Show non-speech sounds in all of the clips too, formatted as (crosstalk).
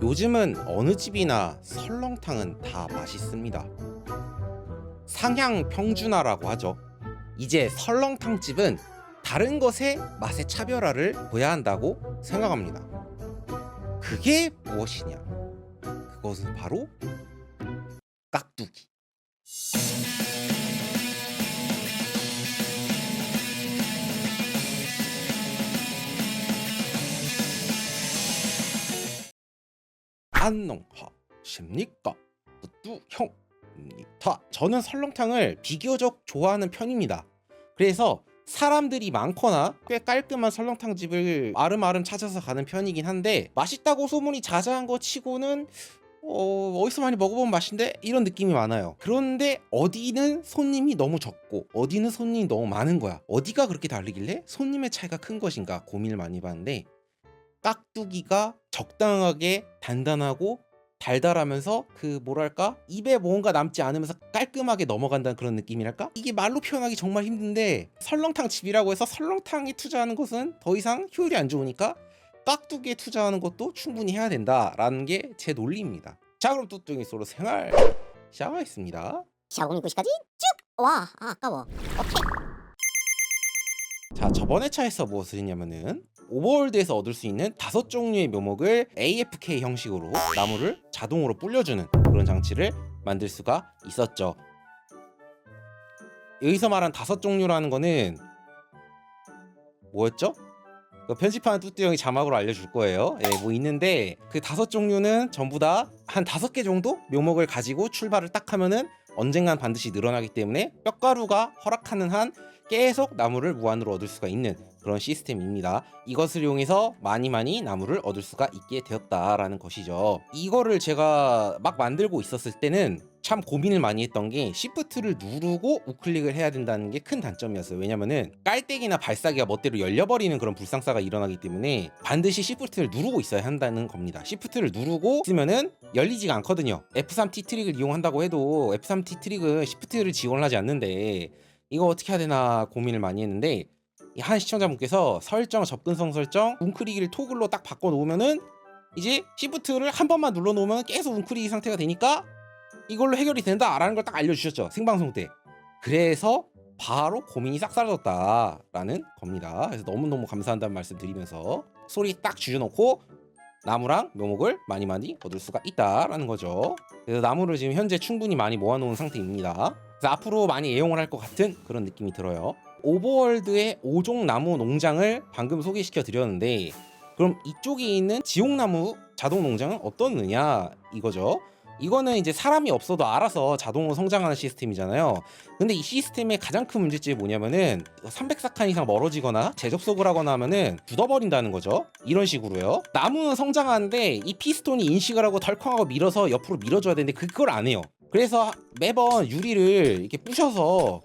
요즘은 어느 집이나 설렁탕은 다 맛있습니다. 상향 평준화라고 하죠. 이제 설렁탕 집은 다른 것의 맛의 차별화를 보여야 한다고 생각합니다. 그게 무엇이냐? 그것은 바로 깍두기. 안녕하십니까 뚜뚜형입니다 저는 설렁탕을 비교적 좋아하는 편입니다 그래서 사람들이 많거나 꽤 깔끔한 설렁탕 집을 아름아름 찾아서 가는 편이긴 한데 맛있다고 소문이 자자한 거 치고는 어, 어디서 많이 먹어본 맛인데 이런 느낌이 많아요. 그런데 어디는 손님이 너무 적고 어디는 손님이 너무 많은 거야. 어디가 그렇게 다르길래 손님의 차이가 큰 것인가 고민을 많이 봤는데 깍두기가 적당하게 단단하고 달달하면서 그 뭐랄까 입에 뭔가 남지 않으면서 깔끔하게 넘어간다는 그런 느낌이랄까 이게 말로 표현하기 정말 힘든데 설렁탕 집이라고 해서 설렁탕에 투자하는 것은 더 이상 효율이 안 좋으니까 깍두기에 투자하는 것도 충분히 해야 된다라는 게 제 논리입니다. 자 그럼 뚜뚱이 소로 생활 시작하겠습니다. 샤오미 9시까지 쭉! 와, 아, 아까워. 오케이. 자 저번 회차에서 무엇을 했냐면은 오버월드에서 얻을 수 있는 다섯 종류의 묘목을 AFK 형식으로 나무를 자동으로 불려주는 그런 장치를 만들 수가 있었죠. 여기서 말한 다섯 종류라는 거는 뭐였죠? 그 편집하는 뚜뚜 형이 자막으로 알려줄 거예요. 예, 뭐 있는데 그 다섯 종류는 전부 다 한 다섯 개 정도 묘목을 가지고 출발을 딱 하면은 언젠간 반드시 늘어나기 때문에 뼈가루가 허락하는 한 계속 나무를 무한으로 얻을 수가 있는 그런 시스템입니다. 이것을 이용해서 많이 많이 나무를 얻을 수가 있게 되었다라는 것이죠. 이거를 제가 막 만들고 있었을 때는 참 고민을 많이 했던 게 시프트를 누르고 우클릭을 해야 된다는 게 큰 단점이었어요. 왜냐면은 깔때기나 발사기가 멋대로 열려버리는 그런 불상사가 일어나기 때문에 반드시 시프트를 누르고 있어야 한다는 겁니다. 시프트를 누르고 있으면은 열리지가 않거든요. F3T 트릭을 이용한다고 해도 F3T 트릭은 시프트를 지원하지 않는데 이거 어떻게 해야 되나 고민을 많이 했는데 이 한 시청자분께서 설정 접근성 설정 웅크리기를 토글로 딱 바꿔 놓으면은 이제 시프트를 한 번만 눌러 놓으면 계속 웅크리기 상태가 되니까 이걸로 해결이 된다라는 걸 딱 알려주셨죠 생방송 때. 그래서 바로 고민이 싹 사라졌다라는 겁니다. 그래서 너무너무 감사한다는 말씀 드리면서 소리 딱 줄여놓고 나무랑 묘목을 많이 많이 얻을 수가 있다라는 거죠. 그래서 나무를 지금 현재 충분히 많이 모아놓은 상태입니다. 그래서 앞으로 많이 애용을 할 것 같은 그런 느낌이 들어요 오버월드의 5종 나무 농장을 방금 소개시켜 드렸는데 그럼 이쪽에 있는 지옥나무 자동 농장은 어떻느냐 이거죠. 이거는 이제 사람이 없어도 알아서 자동으로 성장하는 시스템이잖아요. 근데 이 시스템의 가장 큰 문제점이 뭐냐면은 300사칸 이상 멀어지거나 재접속을 하거나 하면은 굳어버린다는 거죠. 이런 식으로요. 나무는 성장하는데 이 피스톤이 인식을 하고 덜컹하고 밀어서 옆으로 밀어줘야 되는데 그걸 안 해요. 그래서 매번 유리를 이렇게 부셔서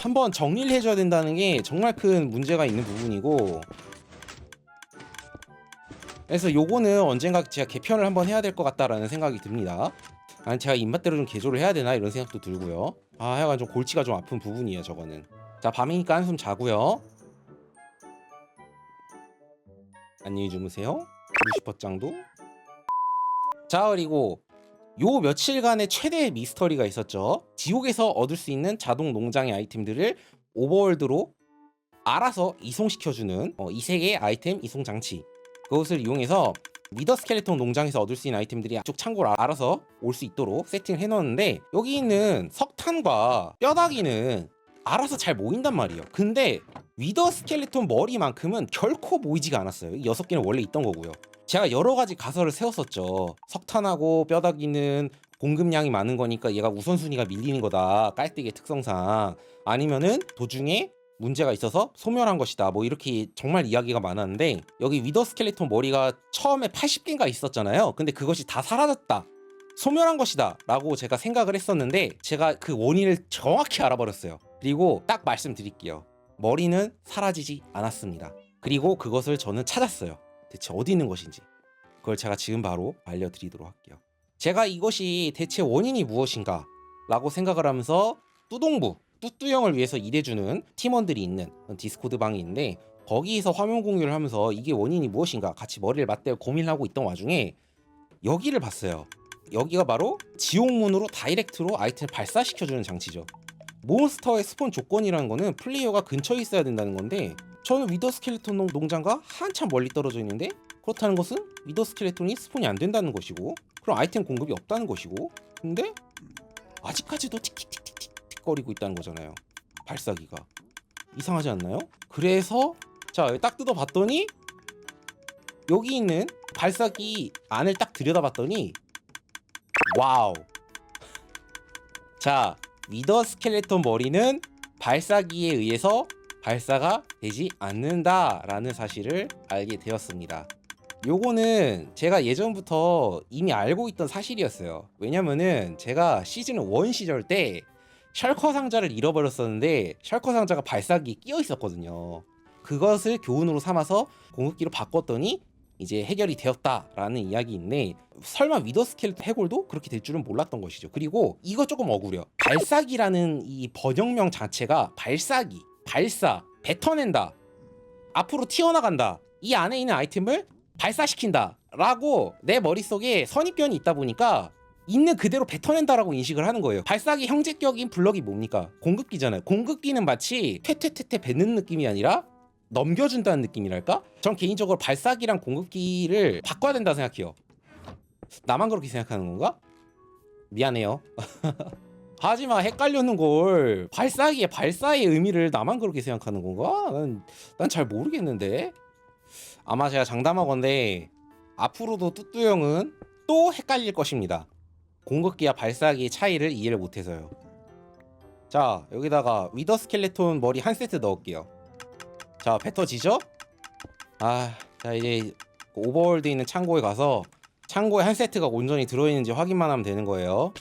한번 정리를 해줘야 된다는 게 정말 큰 문제가 있는 부분이고. 그래서 요거는 언젠가 제가 개편을 한번 해야 될 것 같다라는 생각이 듭니다. 아니 제가 입맛대로 좀 개조를 해야 되나 이런 생각도 들고요. 아 하여간 좀 골치가 좀 아픈 부분이에요 저거는. 자 밤이니까 한숨 자고요. 안녕히 주무세요. 루시퍼짱도. 자 그리고 요 며칠간의 최대의 미스터리가 있었죠. 지옥에서 얻을 수 있는 자동 농장의 아이템들을 오버월드로 알아서 이송시켜주는 어, 이세 개의 아이템 이송 장치. 그것을 이용해서 미더 스켈레톤 농장에서 얻을 수 있는 아이템들이 쪽 창고를 알아서 올 수 있도록 세팅을 해놓았는데 여기 있는 석탄과 뼈다귀는 알아서 잘 모인단 말이에요. 근데 위더 스켈레톤 머리만큼은 결코 모이지가 않았어요. 이 여섯 개는 원래 있던 거고요. 제가 여러 가지 가설을 세웠었죠. 석탄하고 뼈다귀는 공급량이 많은 거니까 얘가 우선순위가 밀리는 거다. 깔때기의 특성상. 아니면은 도중에 문제가 있어서 소멸한 것이다. 뭐 이렇게 정말 이야기가 많았는데 여기 위더 스켈레톤 머리가 처음에 80개인가 있었잖아요. 근데 그것이 다 사라졌다. 소멸한 것이다 라고 제가 생각을 했었는데 제가 그 원인을 정확히 알아버렸어요. 그리고 딱 말씀드릴게요. 머리는 사라지지 않았습니다. 그리고 그것을 저는 찾았어요. 대체 어디 있는 것인지 그걸 제가 지금 바로 알려드리도록 할게요. 제가 이것이 대체 원인이 무엇인가 라고 생각을 하면서 뚜동부 뚜뚜형을 위해서 일해주는 팀원들이 있는 디스코드 방이 있는데 거기서 화면 공유를 하면서 이게 원인이 무엇인가 같이 머리를 맞대고 고민하고 있던 와중에 여기를 봤어요. 여기가 바로 지옥문으로 다이렉트로 아이템을 발사시켜주는 장치죠. 몬스터의 스폰 조건이라는 거는 플레이어가 근처에 있어야 된다는 건데 저는 위더 스켈레톤 농- 농장과 한참 멀리 떨어져 있는데 그렇다는 것은 위더 스켈레톤이 스폰이 안 된다는 것이고 그럼 아이템 공급이 없다는 것이고 근데 아직까지도 틱틱틱틱틱 거리고 있다는 거잖아요. 발사기가 이상하지 않나요? 그래서 자 딱 뜯어봤더니 여기 있는 발사기 안을 딱 들여다봤더니 와우 (laughs) 자 위더 스켈레톤 머리는 발사기에 의해서 발사가 되지 않는다라는 사실을 알게 되었습니다. 요거는 제가 예전부터 이미 알고 있던 사실이었어요. 왜냐면은 제가 시즌 1 시절 때 셜커 상자를 잃어버렸었는데 셜커 상자가 발사기에 끼어 있었거든요. 그것을 교훈으로 삼아서 공급기로 바꿨더니 이제 해결이 되었다라는 이야기인데 설마 위더 스켈레톤 해골도 그렇게 될 줄은 몰랐던 것이죠. 그리고 이거 조금 억울해요. 발사기라는 이 번역명 자체가 발사기, 발사, 뱉어낸다, 앞으로 튀어나간다. 이 안에 있는 아이템을 발사시킨다 라고 내 머릿속에 선입견이 있다 보니까 있는 그대로 뱉어낸다라고 인식을 하는 거예요. 발사기 형제격인 블럭이 뭡니까? 공급기잖아요. 공급기는 마치 퇴퇴퇴퇴 뱉는 느낌이 아니라 넘겨준다는 느낌이랄까? 전 개인적으로 발사기랑 공급기를 바꿔야 된다 생각해요. 나만 그렇게 생각하는 건가? 미안해요. (laughs) 하지만 헷갈렸는 걸 발사기의 발사의 의미를 나만 그렇게 생각하는 건가? 난 잘 모르겠는데. 아마 제가 장담하건데 앞으로도 뚜뚜 형은 또 헷갈릴 것입니다. 공급기와 발사기의 차이를 이해를 못해서요. 자 여기다가 위더 스켈레톤 머리 한 세트 넣을게요. 자 뱉어지죠? 아, 자 이제 오버월드 있는 창고에 가서 창고에 한 세트가 온전히 들어있는지 확인만 하면 되는 거예요.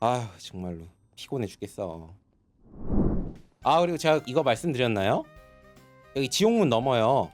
아휴 정말로 피곤해 죽겠어. 아 그리고 제가 이거 말씀드렸나요? 여기 지옥문 넘어요.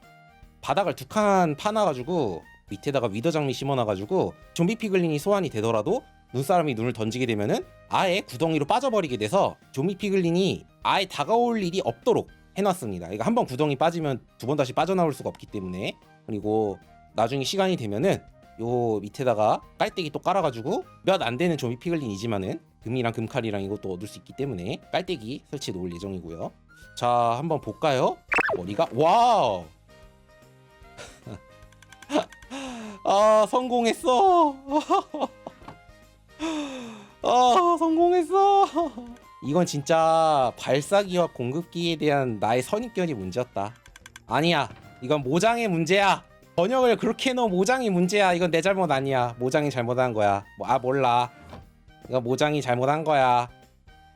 바닥을 두 칸 파놔가지고 밑에다가 위더 장미 심어놔가지고 좀비 피글린이 소환이 되더라도 눈사람이 눈을 던지게 되면은 아예 구덩이로 빠져버리게 돼서 좀비 피글린이 아예 다가올 일이 없도록 해놨습니다. 이거 한번 구덩이 빠지면 두 번 다시 빠져나올 수가 없기 때문에 그리고 나중에 시간이 되면은 요 밑에다가 깔때기 또 깔아가지고 몇 안 되는 좀비 피글린이지만은 금이랑 금칼이랑 이것도 얻을 수 있기 때문에 깔때기 설치해 놓을 예정이고요. 자 한번 볼까요? 머리가 와우! (laughs) 아 성공했어! (laughs) 아 성공했어! 이건 진짜 발사기와 공급기에 대한 나의 선입견이 문제였다. 아니야. 이건 모장의 문제야 번역을 그렇게 해놓은 모장이 문제야. 이건 내 잘못 아니야. 모장이 잘못한 거야. 뭐, 아 몰라. 이건 모장이 잘못한 거야.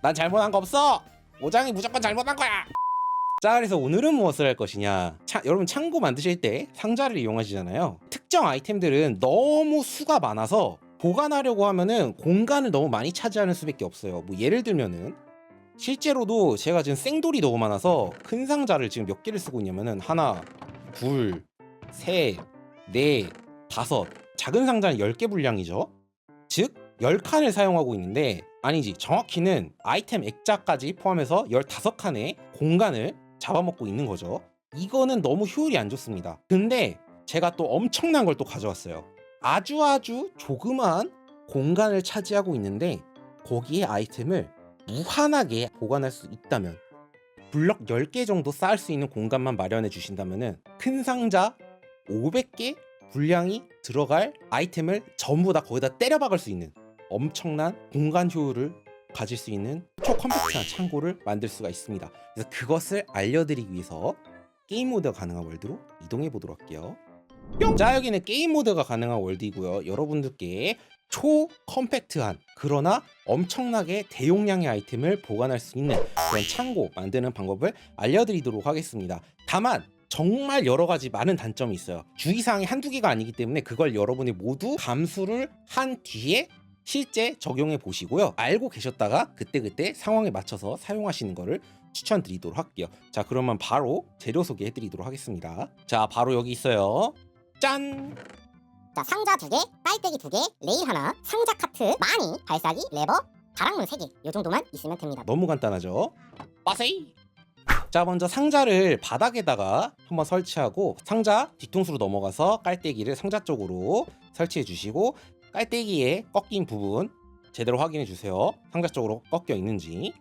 난 잘못한 거 없어. 모장이 무조건 잘못한 거야. 자 그래서 오늘은 무엇을 할 것이냐? 차, 여러분 창고 만드실 때 상자를 이용하시잖아요. 특정 아이템들은 너무 수가 많아서 보관하려고 하면은 공간을 너무 많이 차지하는 수밖에 없어요. 뭐 예를 들면은 실제로도 제가 지금 생돌이 너무 많아서 큰 상자를 지금 몇 개를 쓰고 있냐면은 하나 둘 셋 넷 다섯. 작은 상자는 10개 분량이죠. 즉 10칸을 사용하고 있는데 아니지 정확히는 아이템 액자까지 포함해서 15칸의 공간을 잡아먹고 있는 거죠. 이거는 너무 효율이 안 좋습니다. 근데 제가 또 엄청난 걸 또 가져왔어요. 아주 아주 조그마한 공간을 차지하고 있는데 거기에 아이템을 무한하게 보관할 수 있다면 블럭 10개 정도 쌓을 수 있는 공간만 마련해 주신다면 큰 상자 500개 분량이 들어갈 아이템을 전부 다 거기다 때려 박을 수 있는 엄청난 공간 효율을 가질 수 있는 초컴팩트한 창고를 만들 수가 있습니다. 그래서 그것을 알려드리기 위해서 게임 모드가 가능한 월드로 이동해 보도록 할게요. 뿅! 자 여기는 게임 모드가 가능한 월드이고요. 여러분들께 초컴팩트한 그러나 엄청나게 대용량의 아이템을 보관할 수 있는 그런 창고 만드는 방법을 알려드리도록 하겠습니다. 다만 정말 여러 가지 많은 단점이 있어요. 주의사항이 한두 개가 아니기 때문에 그걸 여러분이 모두 감수를 한 뒤에 실제 적용해 보시고요. 알고 계셨다가 그때그때 상황에 맞춰서 사용하시는 거를 추천드리도록 할게요. 자, 그러면 바로 재료 소개해 드리도록 하겠습니다. 자, 바로 여기 있어요. 짠! 자 상자 두 개, 빨대기 두 개, 레일 하나, 상자 카트, 많이, 발사기, 레버, 다락문 세 개. 요 정도만 있으면 됩니다. 너무 간단하죠? 빠세이! 자 먼저 상자를 바닥에다가 한번 설치하고 상자 뒤통수로 넘어가서 깔때기를 상자 쪽으로 설치해 주시고 깔때기에 꺾인 부분 제대로 확인해 주세요. 상자 쪽으로 꺾여 있는지.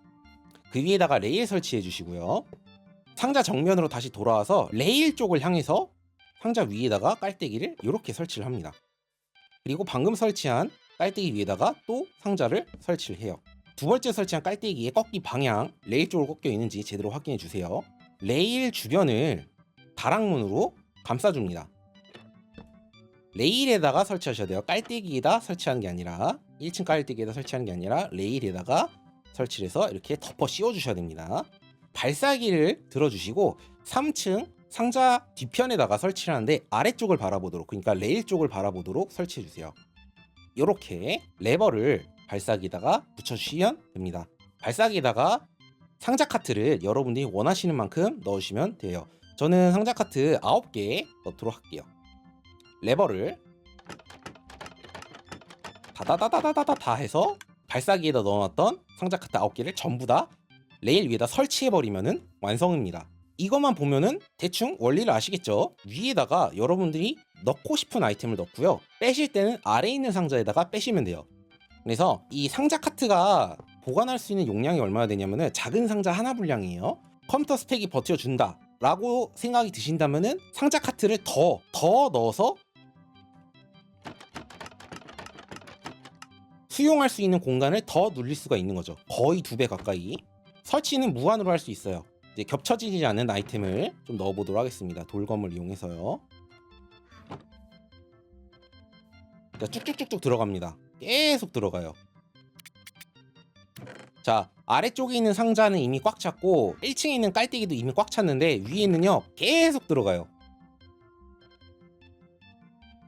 그 위에다가 레일 설치해 주시고요. 상자 정면으로 다시 돌아와서 레일 쪽을 향해서 상자 위에다가 깔때기를 이렇게 설치를 합니다. 그리고 방금 설치한 깔때기 위에다가 또 상자를 설치를 해요 두 번째 설치한 깔때기의 꺾기 방향 레일 쪽으로 꺾여 있는지 제대로 확인해 주세요. 레일 주변을 다락문으로 감싸줍니다. 레일에다가 설치하셔야 돼요. 깔때기에다 설치하는 게 아니라 1층 깔때기에다 설치하는 게 아니라 레일에다가 설치를 해서 이렇게 덮어 씌워 주셔야 됩니다. 발사기를 들어주시고 3층 상자 뒤편에다가 설치를 하는데 아래쪽을 바라보도록 그러니까 레일 쪽을 바라보도록 설치해 주세요. 이렇게 레버를 발사기에다가 붙여 주시면 됩니다. 발사기에다가 상자 카트를 여러분들이 원하시는 만큼 넣으시면 돼요. 저는 상자 카트 9개 넣도록 할게요. 레버를 다다다다다다다 해서 발사기에다 넣어놨던 상자 카트 9개를 전부 다 레일 위에다 설치해버리면 완성입니다. 이것만 보면은 대충 원리를 아시겠죠? 위에다가 여러분들이 넣고 싶은 아이템을 넣고요. 빼실 때는 아래에 있는 상자에다가 빼시면 돼요. 그래서 이 상자 카트가 보관할 수 있는 용량이 얼마나 되냐면은 작은 상자 하나 분량이에요. 컴퓨터 스펙이 버텨준다. 라고 생각이 드신다면은 상자 카트를 더, 더 넣어서 수용할 수 있는 공간을 더 눌릴 수가 있는 거죠. 거의 두 배 가까이. 설치는 무한으로 할 수 있어요. 이제 겹쳐지지 않는 아이템을 좀 넣어보도록 하겠습니다. 돌검을 이용해서요. 자, 쭉쭉쭉쭉 들어갑니다. 계속 들어가요. 자, 아래쪽에 있는 상자는 이미 꽉 찼고 1층에 있는 깔때기도 이미 꽉 찼는데 위에는요 계속 들어가요.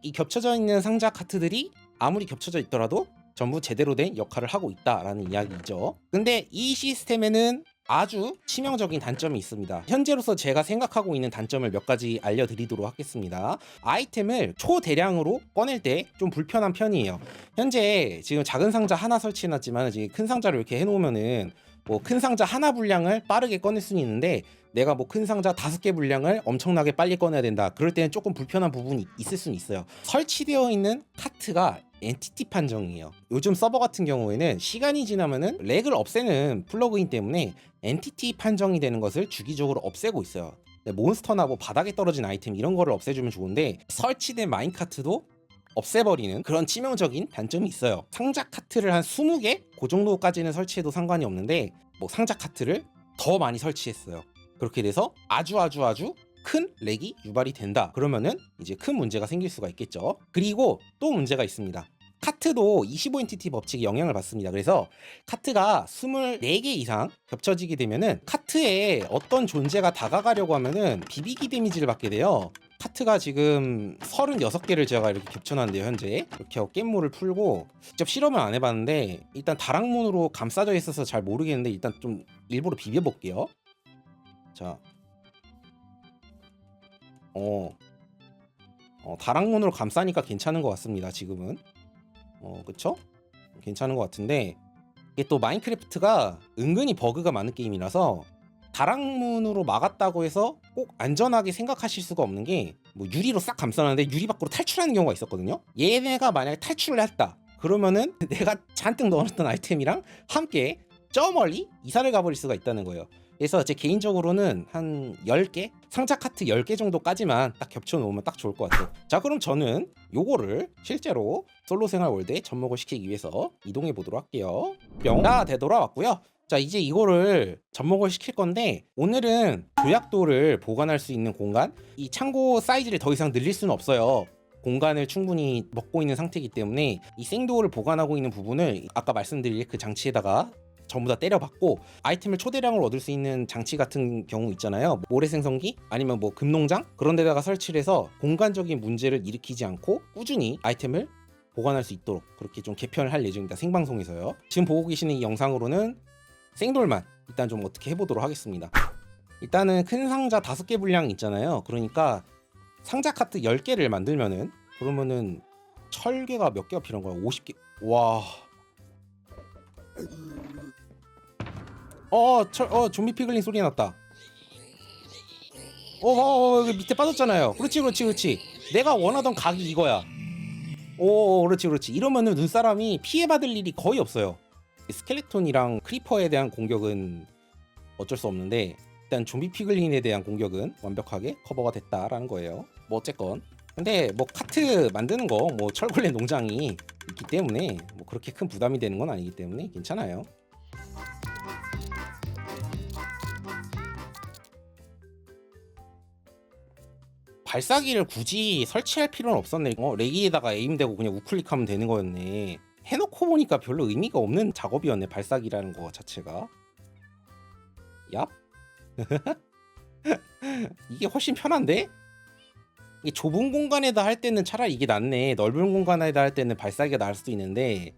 이 겹쳐져 있는 상자 카트들이 아무리 겹쳐져 있더라도 전부 제대로 된 역할을 하고 있다라는 이야기죠. 근데 이 시스템에는 아주 치명적인 단점이 있습니다. 현재로서 제가 생각하고 있는 단점을 몇 가지 알려드리도록 하겠습니다. 아이템을 초대량으로 꺼낼 때 좀 불편한 편이에요. 현재 지금 작은 상자 하나 설치해놨지만 큰 상자를 이렇게 해놓으면은 뭐 큰 상자 하나 분량을 빠르게 꺼낼 수는 있는데 내가 뭐 큰 상자 다섯 개 분량을 엄청나게 빨리 꺼내야 된다. 그럴 때는 조금 불편한 부분이 있을 수는 있어요. 설치되어 있는 카트가 엔티티 판정이에요. 요즘 서버 같은 경우에는 시간이 지나면은 렉을 없애는 플러그인 때문에 엔티티 판정이 되는 것을 주기적으로 없애고 있어요. 네, 몬스터나 뭐 바닥에 떨어진 아이템 이런 거를 없애주면 좋은데 설치된 마인카트도 없애버리는 그런 치명적인 단점이 있어요. 상자 카트를 한 20개? 그 정도까지는 설치해도 상관이 없는데 뭐 상자 카트를 더 많이 설치했어요. 그렇게 돼서 아주 아주 아주 큰 렉이 유발이 된다. 그러면은 이제 큰 문제가 생길 수가 있겠죠. 그리고 또 문제가 있습니다. 카트도 25엔티티 법칙에 영향을 받습니다. 그래서 카트가 24개 이상 겹쳐지게 되면은 카트에 어떤 존재가 다가가려고 하면은 비비기 데미지를 받게 돼요. 카트가 지금 36개를 제가 이렇게 겹쳐놨는데요 현재 이렇게 깻모를 풀고 직접 실험을 안 해봤는데 일단 다락문으로 감싸져 있어서 잘 모르겠는데 일단 좀 일부러 비벼볼게요 자 어, 어 다락문으로 감싸니까 괜찮은 것 같습니다 지금은 어 그쵸? 괜찮은 것 같은데 이게 또 마인크래프트가 은근히 버그가 많은 게임이라서 다락문으로 막았다고 해서 꼭 안전하게 생각하실 수가 없는 게 뭐 유리로 싹 감싸놨는데 유리 밖으로 탈출하는 경우가 있었거든요. 얘네가 만약에 탈출을 했다. 그러면은 (laughs) 내가 잔뜩 넣어놨던 아이템이랑 함께 저 멀리 이사를 가버릴 수가 있다는 거예요. 그래서 제 개인적으로는 한 10개? 상자 카트 10개 정도까지만 딱 겹쳐 놓으면 딱 좋을 것 같아요. 자, 그럼 저는 요거를 실제로 솔로 생활 월드에 접목을 시키기 위해서 이동해 보도록 할게요. 뿅! 다 되돌아왔고요. 자, 이제 이거를 접목을 시킬 건데 오늘은 조약도를 보관할 수 있는 공간 이 창고 사이즈를 더 이상 늘릴 수는 없어요. 공간을 충분히 먹고 있는 상태이기 때문에 이 생도를 보관하고 있는 부분을 아까 말씀드린 그 장치에다가 전부 다 때려박고 아이템을 초대량을 얻을 수 있는 장치 같은 경우 있잖아요. 모래 생성기 아니면 뭐 금농장? 그런 데다가 설치를 해서 공간적인 문제를 일으키지 않고 꾸준히 아이템을 보관할 수 있도록 그렇게 좀 개편을 할 예정입니다 생방송에서요. 지금 보고 계시는 이 영상으로는 생돌만 일단 좀 어떻게 해보도록 하겠습니다. 일단은 큰 상자 다섯 개 분량 있잖아요. 그러니까 상자 카트 10개를 만들면은 그러면은 철개가 몇 개가 필요한 거야? 50개. 와 어, 철, 어, 좀비 피글린 소리 났다. 어, 어, 어 여기 밑에 빠졌잖아요. 그렇지, 그렇지, 그렇지. 내가 원하던 각이 이거야. 오, 그렇지, 그렇지. 이러면은 눈사람이 피해받을 일이 거의 없어요. 스켈레톤이랑 크리퍼에 대한 공격은 어쩔 수 없는데 일단 좀비 피글린에 대한 공격은 완벽하게 커버가 됐다라는 거예요. 뭐 어쨌건. 근데 뭐 카트 만드는 거 뭐 철골렘 농장이 있기 때문에 뭐 그렇게 큰 부담이 되는 건 아니기 때문에 괜찮아요. 발사기를 굳이 설치할 필요는 없었네. 어, 레기에다가 에임되고 그냥 우클릭하면 되는 거였네. 해놓고 보니까 별로 의미가 없는 작업이었네. 발사기라는 거 자체가. 얍? (laughs) 이게 훨씬 편한데? 이게 좁은 공간에다 할 때는 차라리 이게 낫네. 넓은 공간에다 할 때는 발사기가 나을 수도 있는데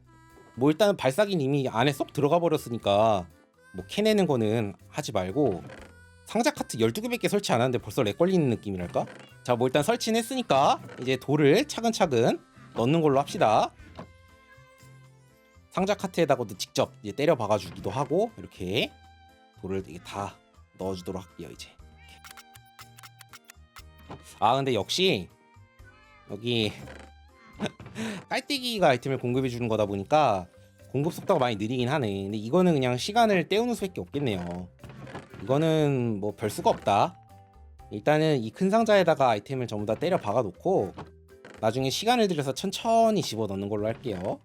뭐 일단 발사기는 이미 안에 쏙 들어가 버렸으니까 뭐 캐내는 거는 하지 말고 상자 카트 12개 밖에 설치 안 하는데 벌써 렉 걸리는 느낌이랄까? 자, 뭐 일단 설치는 했으니까 이제 돌을 차근차근 넣는 걸로 합시다. 상자 카트에다가도 직접 이제 때려 박아 주기도 하고 이렇게 돌을 이게 다 넣어 주도록 할게요, 이제. 아, 근데 역시 여기 (laughs) 깔때기가 아이템을 공급해 주는 거다 보니까 공급 속도가 많이 느리긴 하네. 근데 이거는 그냥 시간을 때우는 수밖에 없겠네요. 이거는 뭐 별 수가 없다. 일단은 이 큰 상자에다가 아이템을 전부 다 때려 박아 놓고 나중에 시간을 들여서 천천히 집어 넣는 걸로 할게요.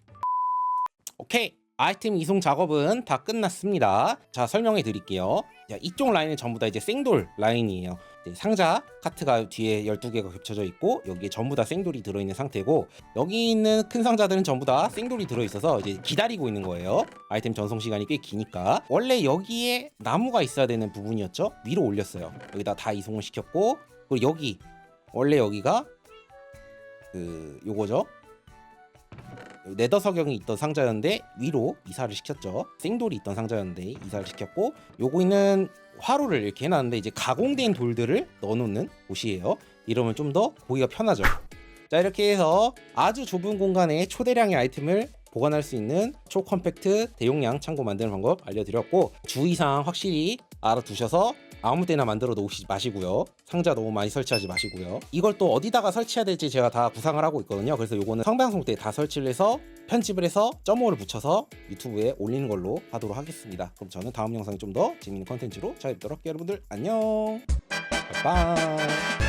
오케이. 아이템 이송 작업은 다 끝났습니다. 자, 설명해 드릴게요. 자, 이쪽 라인은 전부 다 이제 생돌 라인이에요. 상자 카트가 뒤에 12개가 겹쳐져 있고 여기에 전부 다 생돌이 들어 있는 상태고 여기 있는 큰 상자들은 전부 다 생돌이 들어 있어서 이제 기다리고 있는 거예요. 아이템 전송 시간이 꽤 기니까. 원래 여기에 나무가 있어야 되는 부분이었죠. 위로 올렸어요. 여기다 다 이송을 시켰고 그리고 여기 원래 여기가 그 요거죠. 네더 석영이 있던 상자였는데 위로 이사를 시켰죠. 생돌이 있던 상자였는데 이사를 시켰고 요거 있는 화로를 이렇게 해놨는데 이제 가공된 돌들을 넣어놓는 곳이에요. 이러면 좀 더 보기가 편하죠. 자 이렇게 해서 아주 좁은 공간에 초대량의 아이템을 보관할 수 있는 초컴팩트 대용량 창고 만드는 방법 알려드렸고 주의사항 확실히 알아두셔서 아무 때나 만들어 놓으시지 마시고요. 상자 너무 많이 설치하지 마시고요. 이걸 또 어디다가 설치해야 될지 제가 다 구상을 하고 있거든요. 그래서 요거는 성방송 때 다 설치를 해서 편집을 해서 점호를 붙여서 유튜브에 올리는 걸로 하도록 하겠습니다. 그럼 저는 다음 영상에 좀 더 재밌는 컨텐츠로 찾아뵙도록 할게요. 여러분들 안녕. 바이바이.